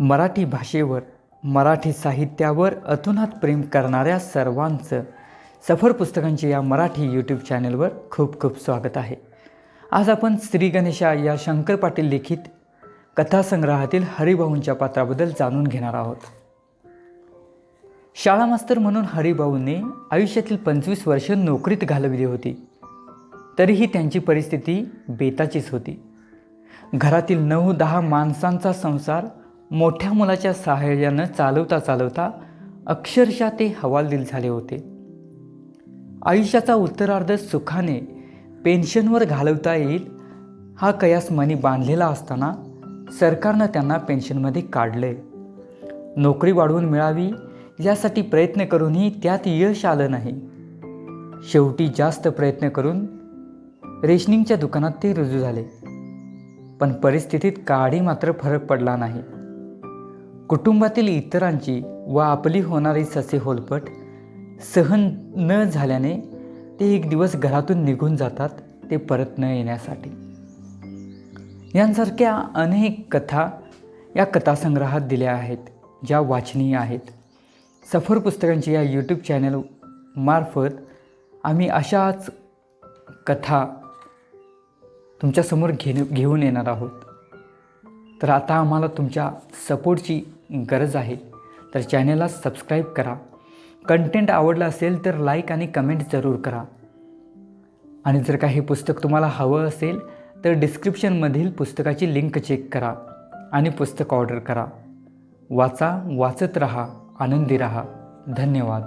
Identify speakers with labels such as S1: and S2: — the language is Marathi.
S1: मराठी भाषेवर मराठी साहित्यावर अतोनात प्रेम करणाऱ्या सर्वांचं सफर पुस्तकांची या मराठी यूट्यूब चॅनलवर खूप खूप स्वागत आहे. आज आपण श्री गणेशा या शंकर पाटील लिखित कथासंग्रहातील हरिभाऊंच्या पात्राबद्दल जाणून घेणार आहोत. शाळा मास्तर म्हणून हरिभाऊंनी आयुष्यातील पंचवीस वर्ष नोकरीत घालवली होती. तरीही त्यांची परिस्थिती बेताचीच होती. घरातील नऊ दहा माणसांचा संसार मोठ्या मुलाच्या सहाय्यानं चालवता चालवता अक्षरशः ते हवालदिल झाले होते. आयुष्याचा उत्तरार्ध सुखाने पेन्शनवर घालवता येईल हा कयास मनी बांधलेला असताना सरकारनं त्यांना पेन्शनमध्ये काढले नोकरी वाढवून मिळावी यासाठी प्रयत्न करूनही त्यात यश आलं नाही. शेवटी जास्त प्रयत्न करून रेशनिंगच्या दुकानात ते रुजू झाले. पण परिस्थितीत काळी मात्र फरक पडला नाही. कुटुंबातील इतरांची व आपली होणारी ससे होलपट सहन न झाल्याने ते एक दिवस घरातून निघून जातात ते परत न येण्यासाठी. यांसारख्या अनेक कथा या कथासंग्रहात दिल्या आहेत ज्या वाचनीय आहेत. सफर पुस्तकांची या यूट्यूब चॅनल मार्फत आम्ही अशाच कथा तुमच्यासमोर घेणे घेऊन येणार आहोत. तर आता आम्हाला तुमच्या सपोर्टची गरज आहे तर चॅनेलला सबस्क्राईब करा. कंटेंट आवडला असेल तर लाईक आणि कमेंट जरूर करा. आणि जर काही पुस्तक तुम्हाला हवं असेल तर डिस्क्रिप्शनमधील पुस्तकाची लिंक चेक करा आणि पुस्तक ऑर्डर करा. वाचा वाचत रहा आनंदी रहा. धन्यवाद.